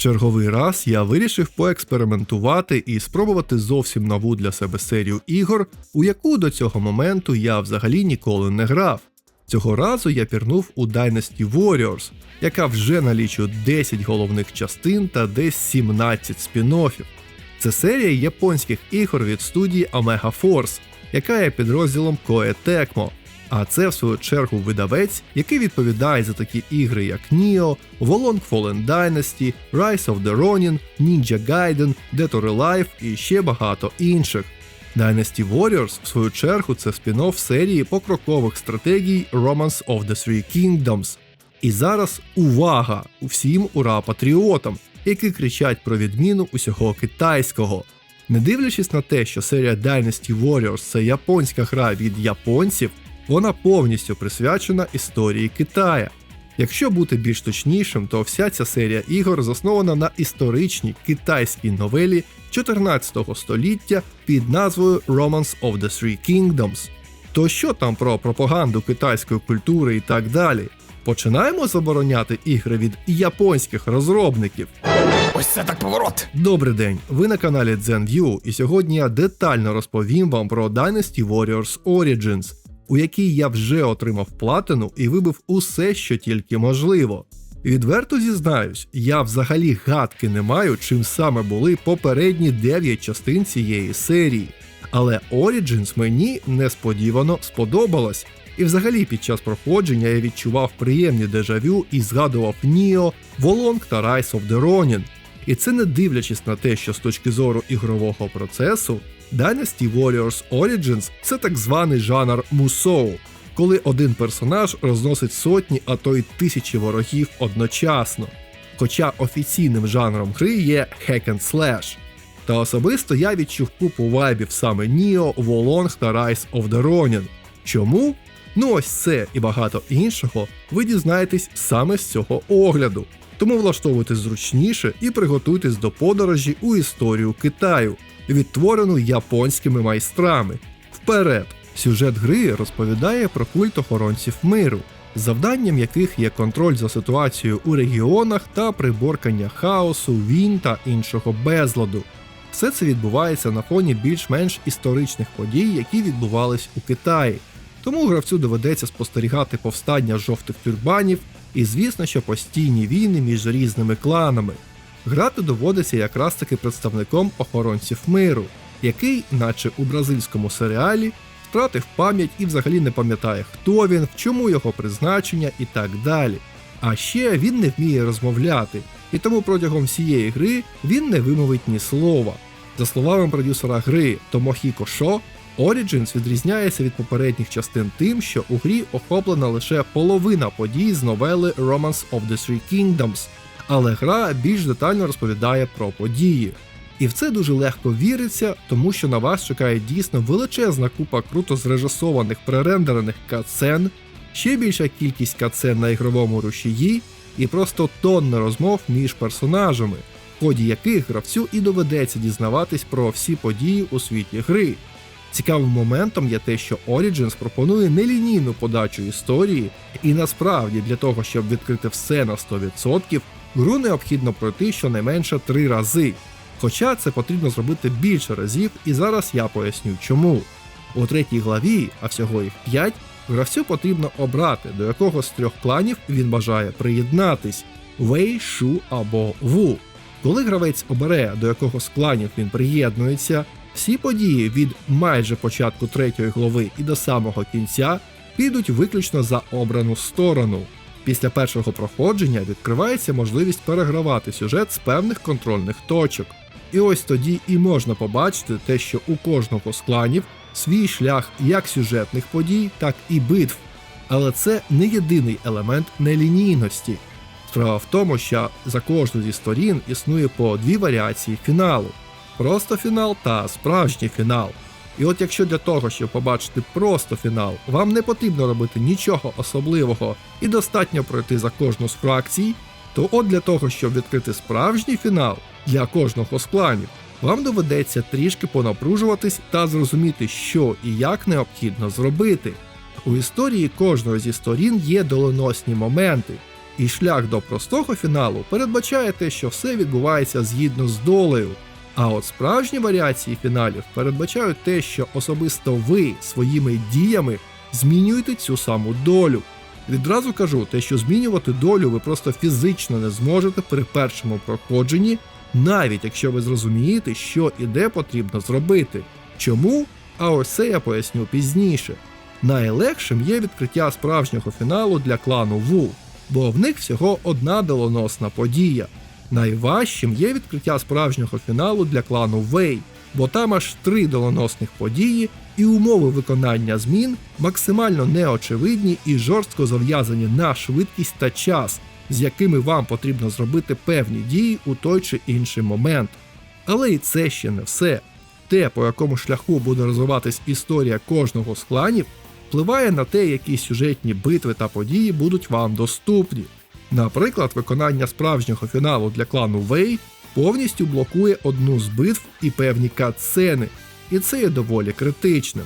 черговий раз я вирішив поекспериментувати і спробувати зовсім нову для себе серію ігор, у яку до цього моменту я взагалі ніколи не грав. Цього разу я пірнув у Dynasty Warriors, яка вже налічує 10 головних частин та десь 17 спін-оффів. Це серія японських ігор від студії Omega Force, яка є підрозділом Koei Tecmo. А це, в свою чергу, видавець, який відповідає за такі ігри, як Nioh, Wolong Fallen Dynasty, Rise of the Ronin, Ninja Gaiden, Dead or Alive і ще багато інших. Dynasty Warriors, в свою чергу, це спін-офф серії покрокових стратегій Romance of the Three Kingdoms. І зараз увага усім ура-патріотам, які кричать про відміну усього китайського. Не дивлячись на те, що серія Dynasty Warriors це японська гра від японців, вона повністю присвячена історії Китая. Якщо бути більш точнішим, то вся ця серія ігор заснована на історичній китайській новелі 14 століття під назвою Romance of the Three Kingdoms. То що там про пропаганду китайської культури і так далі? Починаємо забороняти ігри від японських розробників. Ось це так поворот. Добрий день, ви на каналі ZenView, і сьогодні я детально розповім вам про Dynasty Warriors Origins, у якій я вже отримав платину і вибив усе, що тільки можливо. Відверто зізнаюсь, я взагалі гадки не маю, чим саме були попередні 9 частин цієї серії. Але Origins мені несподівано сподобалась. І взагалі під час проходження я відчував приємні дежавю і згадував Ніо, Волонг та Rise of the Ronin. І це не дивлячись на те, що з точки зору ігрового процесу, Dynasty Warriors Origins це так званий жанр мусоу, коли один персонаж розносить сотні, а то й тисячі ворогів одночасно. Хоча офіційним жанром гри є Hack and Slash. Та особисто я відчув купу вайбів саме Ніо, Волонг та Rise of the Ronin. Чому? Ну ось це і багато іншого ви дізнаєтесь саме з цього огляду. Тому влаштовуйтесь зручніше і приготуйтесь до подорожі у історію Китаю, відтворену японськими майстрами. Вперед! Сюжет гри розповідає про культ охоронців миру, завданням яких є контроль за ситуацією у регіонах та приборкання хаосу, війн та іншого безладу. Все це відбувається на фоні більш-менш історичних подій, які відбувались у Китаї. Тому гравцю доведеться спостерігати повстання жовтих тюрбанів і, звісно, що постійні війни між різними кланами. Грати доводиться якраз таки представником охоронців миру, який, наче у бразильському серіалі, втратив пам'ять і взагалі не пам'ятає, хто він, в чому його призначення і так далі. А ще він не вміє розмовляти, і тому протягом всієї гри він не вимовить ні слова. За словами продюсера гри Томохіко Шо, Origins відрізняється від попередніх частин тим, що у грі охоплена лише половина подій з новели Romance of the Three Kingdoms, але гра більш детально розповідає про події. І в це дуже легко віриться, тому що на вас чекає дійсно величезна купа круто зрежисованих пререндерених катсцен, ще більша кількість катсцен на ігровому рушії, і просто тонна розмов між персонажами, в ході яких гравцю і доведеться дізнаватись про всі події у світі гри. Цікавим моментом є те, що Origins пропонує нелінійну подачу історії, і насправді для того, щоб відкрити все на 100%, гру необхідно пройти щонайменше три рази. Хоча це потрібно зробити більше разів, і зараз я поясню чому. У третій главі, а всього їх 5, гравцю потрібно обрати, до якого з трьох кланів він бажає приєднатись Вей, Шу або Ву. Коли гравець обере, до якого з кланів він приєднується, всі події від майже початку третьої глави і до самого кінця підуть виключно за обрану сторону. Після першого проходження відкривається можливість перегравати сюжет з певних контрольних точок. І ось тоді і можна побачити те, що у кожного з кланів свій шлях як сюжетних подій, так і битв. Але це не єдиний елемент нелінійності. Справа в тому, що за кожну зі сторін існує по дві варіації фіналу: просто фінал та справжній фінал. І от якщо для того, щоб побачити просто фінал, вам не потрібно робити нічого особливого і достатньо пройти за кожну з фракцій, то от для того, щоб відкрити справжній фінал для кожного з кланів, вам доведеться трішки понапружуватись та зрозуміти, що і як необхідно зробити. У історії кожної зі сторін є доленосні моменти, І шлях до простого фіналу передбачає те, що все відбувається згідно з долею. А от справжні варіації фіналів передбачають те, що особисто ви своїми діями змінюєте цю саму долю. Відразу кажу, те, що змінювати долю ви просто фізично не зможете при першому проходженні, навіть якщо ви зрозумієте, що і де потрібно зробити. Чому? А ось це я поясню пізніше. Найлегшим є відкриття справжнього фіналу для клану Ву, бо в них всього одна доленосна подія. Найважчим є відкриття справжнього фіналу для клану Вей, бо там аж три доленосних події, і умови виконання змін максимально неочевидні і жорстко зав'язані на швидкість та час, з якими вам потрібно зробити певні дії у той чи інший момент. Але і це ще не все. Те, по якому шляху буде розвиватись історія кожного з кланів, впливає на те, які сюжетні битви та події будуть вам доступні. Наприклад, виконання справжнього фіналу для клану Вей повністю блокує одну з битв і певні катсцени, і це є доволі критичним.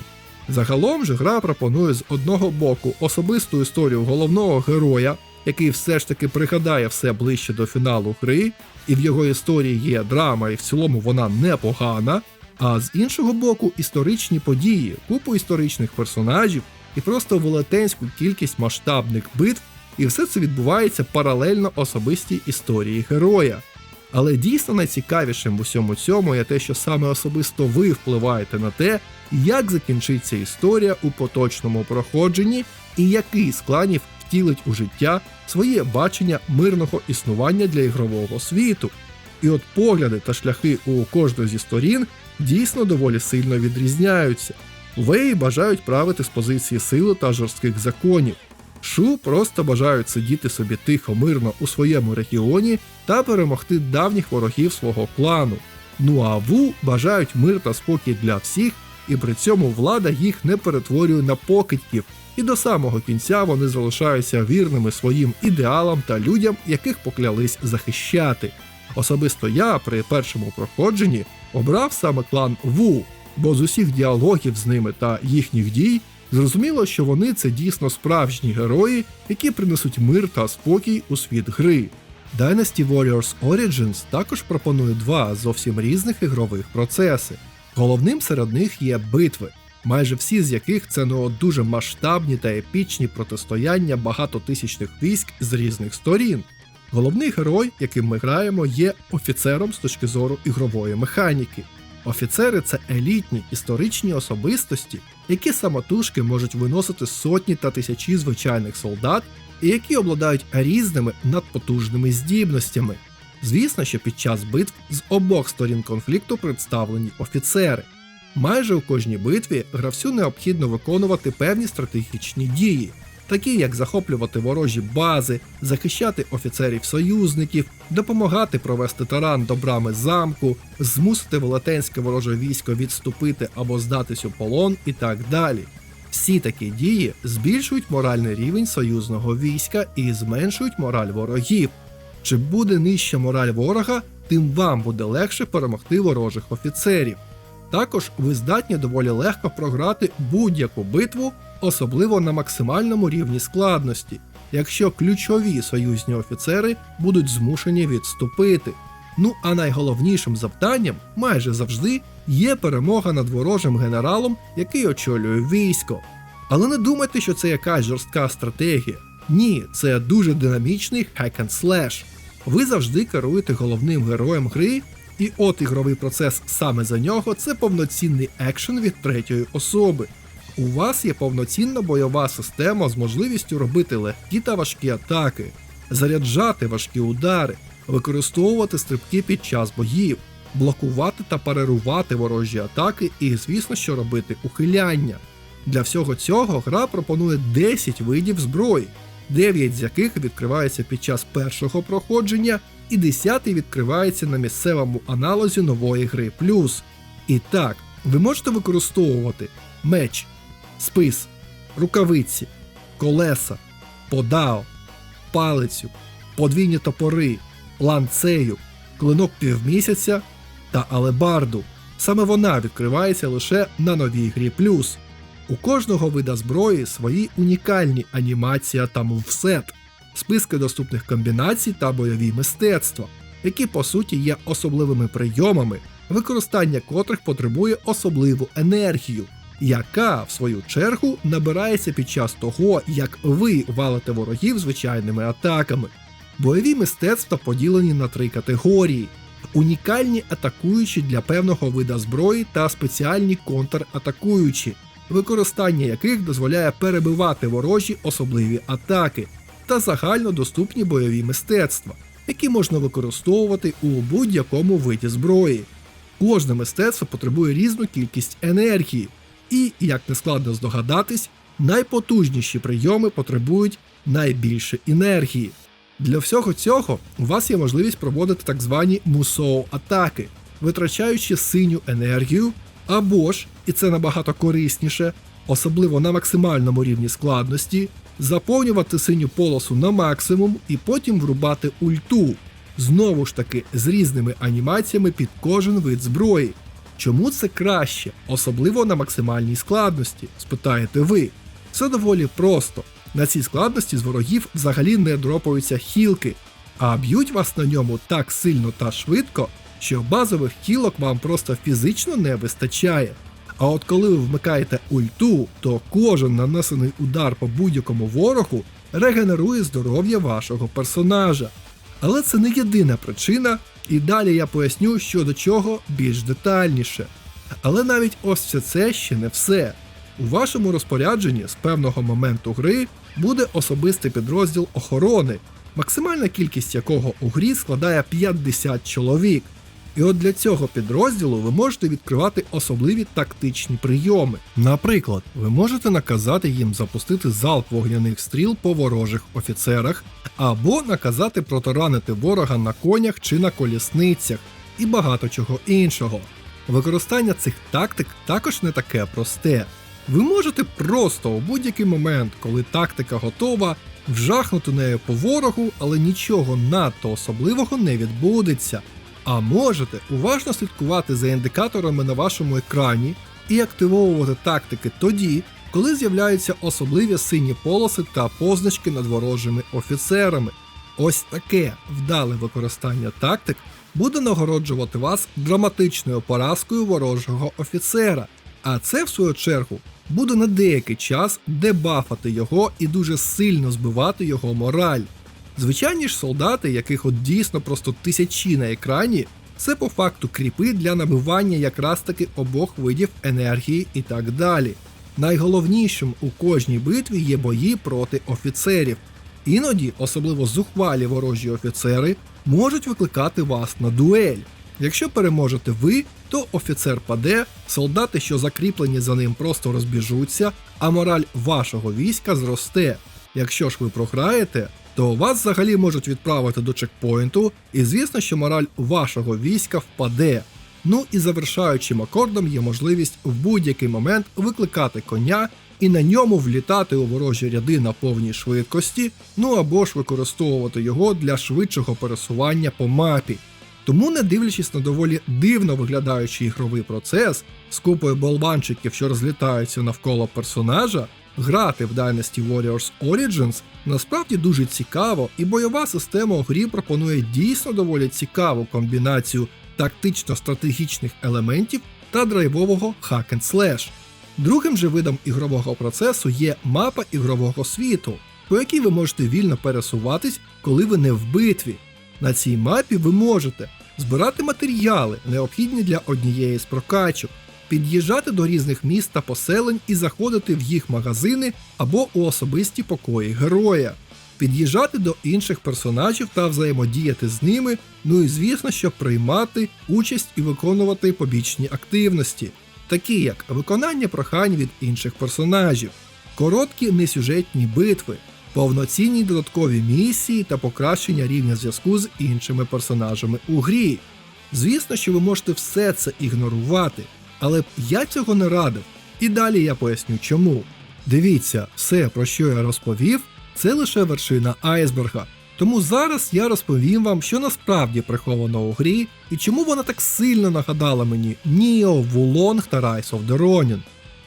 Загалом же гра пропонує з одного боку особисту історію головного героя, який все ж таки пригадає все ближче до фіналу гри, і в його історії є драма, і в цілому вона непогана. А з іншого боку, історичні події, купу історичних персонажів і просто велетенську кількість масштабних битв, і все це відбувається паралельно особистій історії героя. Але дійсно найцікавішим в усьому цьому є те, що саме особисто ви впливаєте на те, як закінчиться історія у поточному проходженні, і який з кланів втілить у життя своє бачення мирного існування для ігрового світу. І от погляди та шляхи у кожної зі сторін дійсно доволі сильно відрізняються. Веї бажають правити з позиції сили та жорстких законів. Шу просто бажають сидіти собі тихо мирно у своєму регіоні та перемогти давніх ворогів свого клану. Ну а Ву бажають мир та спокій для всіх, і при цьому влада їх не перетворює на покидьків, і до самого кінця вони залишаються вірними своїм ідеалам та людям, яких поклялись захищати. Особисто я при першому проходженні обрав саме клан Ву, бо з усіх діалогів з ними та їхніх дій зрозуміло, що вони це дійсно справжні герої, які принесуть мир та спокій у світ гри. Dynasty Warriors Origins також пропонує два зовсім різних ігрових процеси. Головним серед них є битви, майже всі з яких це ну, дуже масштабні та епічні протистояння багатотисячних військ з різних сторін. Головний герой, яким ми граємо, є офіцером з точки зору ігрової механіки. Офіцери це елітні історичні особистості, які самотужки можуть виносити сотні та тисячі звичайних солдат, і які обладають різними надпотужними здібностями. Звісно, що під час битв з обох сторін конфлікту представлені офіцери. Майже у кожній битві гравцю необхідно виконувати певні стратегічні дії, такі як захоплювати ворожі бази, захищати офіцерів союзників, допомагати провести таран до брами замку, змусити велетенське вороже військо відступити або здатись у полон і так далі. Всі такі дії збільшують моральний рівень союзного війська і зменшують мораль ворогів. Чим буде нижча мораль ворога, тим вам буде легше перемогти ворожих офіцерів. Також ви здатні доволі легко програти будь-яку битву, особливо на максимальному рівні складності, якщо ключові союзні офіцери будуть змушені відступити. Ну а найголовнішим завданням майже завжди є перемога над ворожим генералом, який очолює військо. Але не думайте, що це якась жорстка стратегія. Ні, це дуже динамічний hack and slash. Ви завжди керуєте головним героєм гри, і от ігровий процес саме за нього це повноцінний екшен від третьої особи. У вас є повноцінна бойова система з можливістю робити легкі та важкі атаки, заряджати важкі удари, використовувати стрибки під час боїв, блокувати та парирувати ворожі атаки і, звісно, що робити ухиляння. Для всього цього гра пропонує 10 видів зброї, 9 з яких відкриваються під час першого проходження, і 10 відкривається на місцевому аналозі нової гри плюс. І так, ви можете використовувати меч, спис, рукавиці, колеса, подао, палицю, подвійні топори, ланцею, клинок півмісяця та алебарду. Саме вона відкривається лише на новій грі плюс. У кожного вида зброї свої унікальні анімація та мувсет. списки доступних комбінацій та бойові мистецтва, які по суті є особливими прийомами, використання котрих потребує особливу енергію, яка, в свою чергу, набирається під час того, як ви валите ворогів звичайними атаками. Бойові мистецтва поділені на три категорії: унікальні атакуючі для певного вида зброї та спеціальні контратакуючі, використання яких дозволяє перебивати ворожі особливі атаки, та загальнодоступні бойові мистецтва, які можна використовувати у будь-якому виді зброї. Кожне мистецтво потребує різну кількість енергії, і, як не складно здогадатись, найпотужніші прийоми потребують найбільше енергії. Для всього цього у вас є можливість проводити так звані мусоу атаки, витрачаючи синю енергію, або ж, і це набагато корисніше, особливо на максимальному рівні складності, заповнювати синю полосу на максимум і потім врубати ульту. Знову ж таки, з різними анімаціями під кожен вид зброї. Чому це краще, особливо на максимальній складності? спитаєте ви. Все доволі просто. На цій складності з ворогів взагалі не дропаються хілки, а б'ють вас на ньому так сильно та швидко, що базових хілок вам просто фізично не вистачає. А от коли ви вмикаєте ульту, то кожен нанесений удар по будь-якому ворогу регенерує здоров'я вашого персонажа. Але це не єдина причина, і далі я поясню, що до чого більш детальніше. Але навіть ось все це ще не все. У вашому розпорядженні з певного моменту гри буде особистий підрозділ охорони, максимальна кількість якого у грі складає 50 чоловік. І от для цього підрозділу ви можете відкривати особливі тактичні прийоми. Наприклад, ви можете наказати їм запустити залп вогняних стріл по ворожих офіцерах, або наказати протаранити ворога на конях чи на колісницях, і багато чого іншого. Використання цих тактик також не таке просте. Ви можете просто у будь-який момент, коли тактика готова, вжахнути нею по ворогу, але нічого надто особливого не відбудеться. А можете уважно слідкувати за індикаторами на вашому екрані і активовувати тактики тоді, коли з'являються особливі сині полоси та позначки над ворожими офіцерами. Ось таке вдале використання тактик буде нагороджувати вас драматичною поразкою ворожого офіцера. А це, в свою чергу, буде на деякий час дебафати його і дуже сильно збивати його мораль. Звичайні ж солдати, яких от дійсно просто тисячі на екрані, це по факту кріпи для набивання якраз таки обох видів енергії і так далі. Найголовнішим у кожній битві є бої проти офіцерів. Іноді, особливо зухвалі ворожі офіцери, можуть викликати вас на дуель. Якщо переможете ви, то офіцер паде, солдати, що закріплені за ним, просто розбіжуться, а мораль вашого війська зросте. Якщо ж ви програєте, то вас взагалі можуть відправити до чекпоінту, і звісно, що мораль вашого війська впаде. Ну і завершаючим акордом є можливість в будь-який момент викликати коня і на ньому влітати у ворожі ряди на повній швидкості, ну або ж використовувати його для швидшого пересування по мапі. Тому, не дивлячись на доволі дивно виглядаючий ігровий процес з купою болванчиків, що розлітаються навколо персонажа, грати в Dynasty Warriors Origins насправді дуже цікаво, і бойова система у грі пропонує дійсно доволі цікаву комбінацію тактично-стратегічних елементів та драйвового hack and slash. Другим же видом ігрового процесу є мапа ігрового світу, по якій ви можете вільно пересуватись, коли ви не в битві. На цій мапі ви можете збирати матеріали, необхідні для однієї з прокачок, під'їжджати до різних міст та поселень і заходити в їх магазини або у особисті покої героя, під'їжджати до інших персонажів та взаємодіяти з ними, ну і звісно, щоб приймати участь і виконувати побічні активності, такі як виконання прохань від інших персонажів, короткі несюжетні битви, повноцінні додаткові місії та покращення рівня зв'язку з іншими персонажами у грі. Звісно, що ви можете все це ігнорувати, але я цього не радив. І далі я поясню чому. Дивіться, все, про що я розповів, це лише вершина айсберга. Тому зараз я розповім вам, що насправді приховано у грі і чому вона так сильно нагадала мені Ніо, Вулонг та Rise of the Ronin.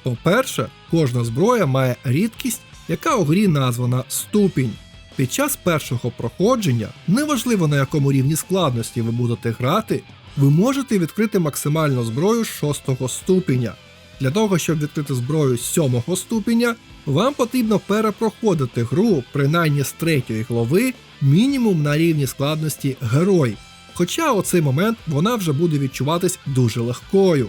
По-перше, кожна зброя має рідкість, яка у грі названа ступінь. Під час першого проходження, неважливо на якому рівні складності ви будете грати, ви можете відкрити максимальну зброю 6 ступеня. Для того, щоб відкрити зброю 7 ступеня, вам потрібно перепроходити гру принаймні з третьої глави мінімум на рівні складності герой. Хоча у цей момент вона вже буде відчуватись дуже легкою.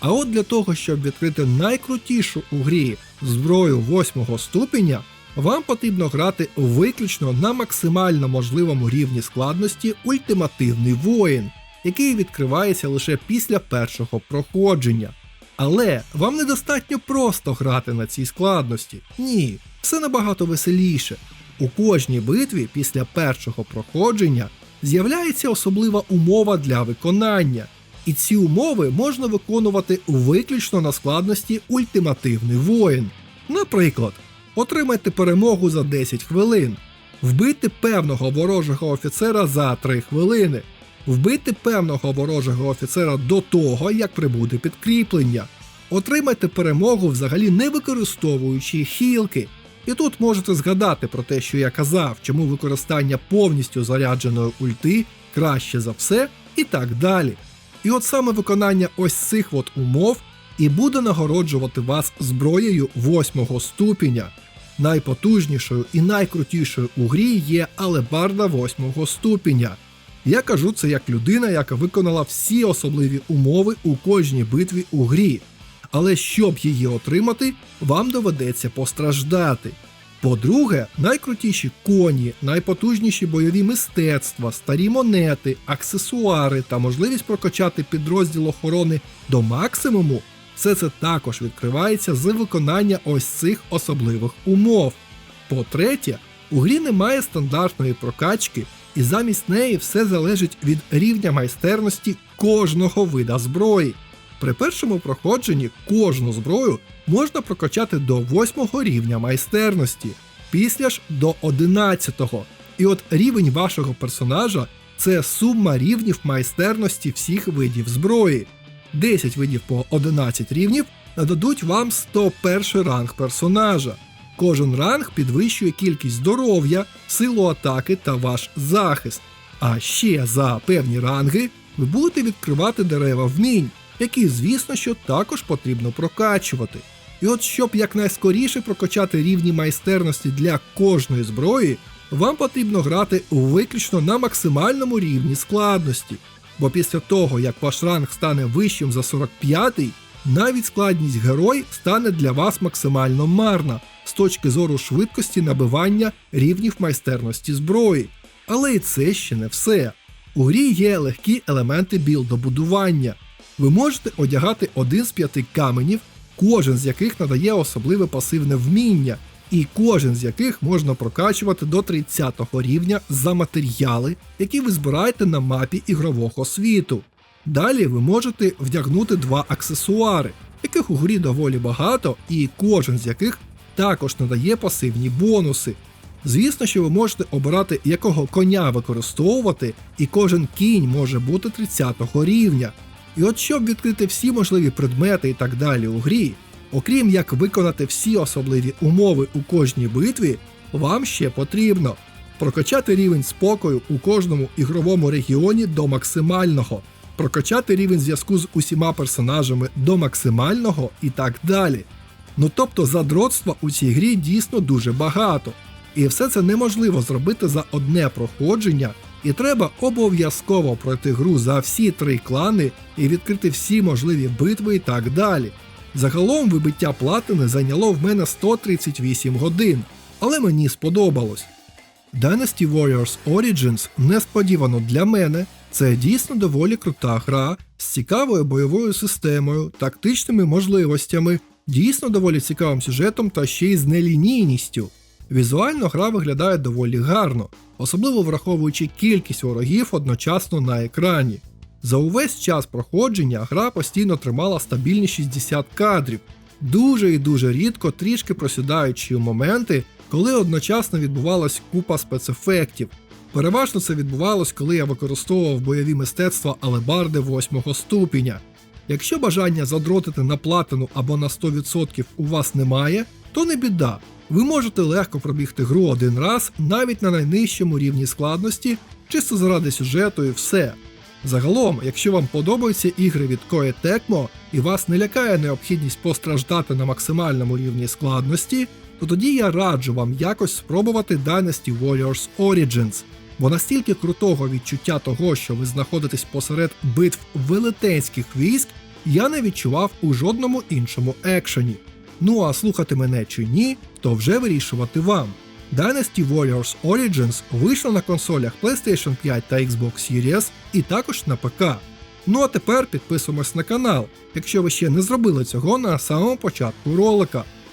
А от для того, щоб відкрити найкрутішу у грі зброю 8 ступеня, вам потрібно грати виключно на максимально можливому рівні складності ультимативний воїн, який відкривається лише після першого проходження. Але вам недостатньо просто грати на цій складності. Ні, все набагато веселіше. У кожній битві після першого проходження з'являється особлива умова для виконання, і ці умови можна виконувати виключно на складності ультимативний воїн. Наприклад, отримайте перемогу за 10 хвилин, вбити певного ворожого офіцера за 3 хвилини, вбити певного ворожого офіцера до того, як прибуде підкріплення. Отримайте перемогу взагалі не використовуючи хілки. І тут можете згадати про те, що я казав, чому використання повністю зарядженої ульти краще за все, і так далі. І от саме виконання ось цих от умов і буде нагороджувати вас зброєю 8 ступеня. Найпотужнішою і найкрутішою у грі є алебарда 8 ступеня. Я кажу це як людина, яка виконала всі особливі умови у кожній битві у грі. Але щоб її отримати, вам доведеться постраждати. По-друге, найкрутіші коні, найпотужніші бойові мистецтва, старі монети, аксесуари та можливість прокачати підрозділ охорони до максимуму все це також відкривається з виконання ось цих особливих умов. По-третє, у грі немає стандартної прокачки, і замість неї все залежить від рівня майстерності кожного вида зброї. При першому проходженні кожну зброю можна прокачати до 8 рівня майстерності, після ж до 11. -го. І от рівень вашого персонажа це сума рівнів майстерності всіх видів зброї. 10 видів по 11 рівнів нададуть вам 101 ранг персонажа. Кожен ранг підвищує кількість здоров'я, силу атаки та ваш захист. А ще за певні ранги ви будете відкривати дерева вмінь, які, звісно, що також потрібно прокачувати. І от щоб якнайскоріше прокачати рівні майстерності для кожної зброї, вам потрібно грати виключно на максимальному рівні складності. Бо після того, як ваш ранг стане вищим за 45-й, навіть складність герой стане для вас максимально марна з точки зору швидкості набивання рівнів майстерності зброї. Але і це ще не все. У грі є легкі елементи білдобудування. Ви можете одягати один з п'яти каменів, кожен з яких надає особливе пасивне вміння, і кожен з яких можна прокачувати до 30 рівня за матеріали, які ви збираєте на мапі ігрового світу. Далі ви можете вдягнути два аксесуари, яких у грі доволі багато, і кожен з яких також надає пасивні бонуси. Звісно, що ви можете обирати, якого коня використовувати, і кожен кінь може бути 30 рівня. І от щоб відкрити всі можливі предмети і так далі у грі, окрім як виконати всі особливі умови у кожній битві, вам ще потрібно прокачати рівень спокою у кожному ігровому регіоні до максимального, прокачати рівень зв'язку з усіма персонажами до максимального і так далі. Ну тобто задротства у цій грі дійсно дуже багато. І все це неможливо зробити за одне проходження, і треба обов'язково пройти гру за всі три клани і відкрити всі можливі битви і так далі. Загалом вибиття платини зайняло в мене 138 годин, але мені сподобалось. Dynasty Warriors Origins несподівано для мене це дійсно доволі крута гра з цікавою бойовою системою, тактичними можливостями, дійсно доволі цікавим сюжетом та ще й з нелінійністю. Візуально гра виглядає доволі гарно, особливо враховуючи кількість ворогів одночасно на екрані. За увесь час проходження гра постійно тримала стабільні 60 кадрів, дуже і дуже рідко трішки просідаючи у моменти, коли одночасно відбувалась купа спецефектів. Переважно це відбувалось, коли я використовував бойові мистецтва алебарди 8 ступеня. Якщо бажання задротити на платину або на 100% у вас немає, то не біда. Ви можете легко пробігти гру один раз навіть на найнижчому рівні складності, чисто заради сюжету і все. Загалом, якщо вам подобаються ігри від Koei Tecmo і вас не лякає необхідність постраждати на максимальному рівні складності, то тоді я раджу вам якось спробувати Dynasty Warriors Origins, бо настільки крутого відчуття того, що ви знаходитесь посеред битв велетенських військ, я не відчував у жодному іншому екшені. Ну а слухати мене чи ні, то вже вирішувати вам. Dynasty Warriors Origins вийшла на консолях PlayStation 5 та Xbox Series і також на ПК. Ну а тепер підписуємось на канал, якщо ви ще не зробили цього на самому початку ролика.